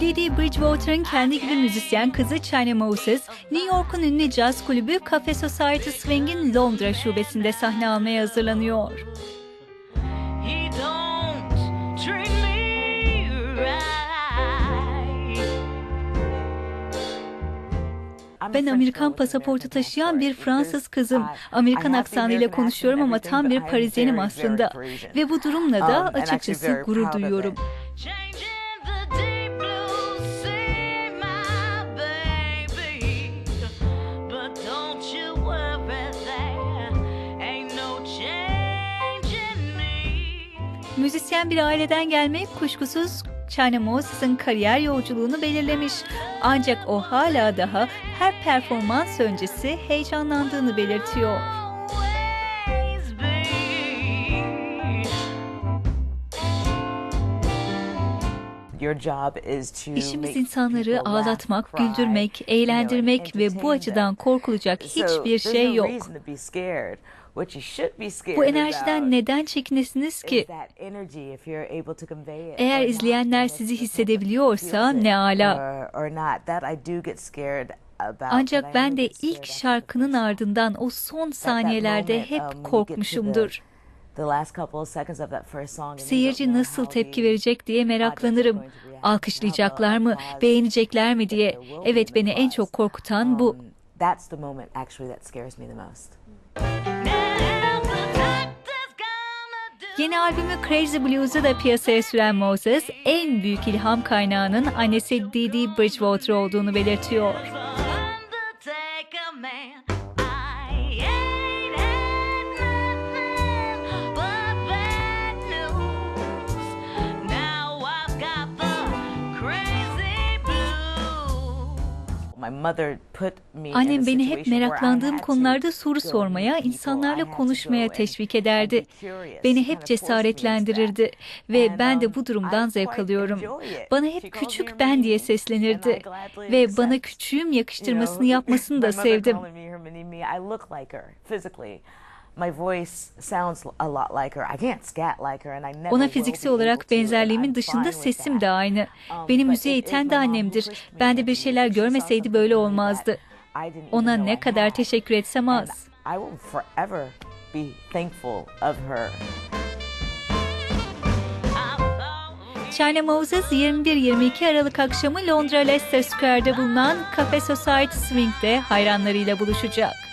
Dee Bridgewater'ın kendi gibi müzisyen kızı China Moses, New York'un ünlü caz kulübü Cafe Society Swing'in Londra şubesinde sahne almaya hazırlanıyor. Ben Amerikan pasaportu taşıyan bir Fransız kızım. Amerikan aksanıyla konuşuyorum ama tam bir Parisyenim aslında. Ve bu durumla da açıkçası gurur duyuyorum. Müzisyen bir aileden gelmek kuşkusuz China Moses'ın kariyer yolculuğunu belirlemiş. Ancak o hala daha her performans öncesi heyecanlandığını belirtiyor. İşimiz insanları ağlatmak, güldürmek, eğlendirmek ve bu açıdan korkulacak hiçbir şey yok. Bu enerjiden neden çekinesiniz ki? Eğer izleyenler sizi hissedebiliyorsa ne ala. Ancak ben de ilk şarkının ardından o son saniyelerde um, hep to korkmuşumdur. The last couple of seconds of that first song and you don't Seyirci nasıl tepki verecek diye meraklanırım. Alkışlayacaklar mı, beğenecekler mi diye. Evet beni en çok korkutan bu. Um, That's the moment actually that scares me the most. Now the doctor's gonna do. Yeni albümü Crazy Blues'u da piyasaya süren Moses, en büyük ilham kaynağının annesi Dee Bridgewater olduğunu belirtiyor. Annem beni hep meraklandığım konularda soru sormaya, insanlarla konuşmaya teşvik ederdi. Beni hep cesaretlendirirdi ve ben de um, bu durumdan zevk alıyorum. Bana hep küçük ben diye seslenirdi ve bana küçüğüm yakıştırmasını yapmasını da sevdim. Calling me her mini-me, I look like her physically. My voice sounds a lot like her. I can't scat like her and I never Ona fiziksel olarak benzerliğimin I'm dışında sesim de aynı. Um, Beni müziğe iten de annemdir. Ben de bir şeyler görmeseydi böyle olmazdı. Ona ne kadar teşekkür etsem az. China Moses 21-22 Aralık akşamı Londra Leicester Square'de bulunan Cafe Society Swing'de hayranlarıyla buluşacak.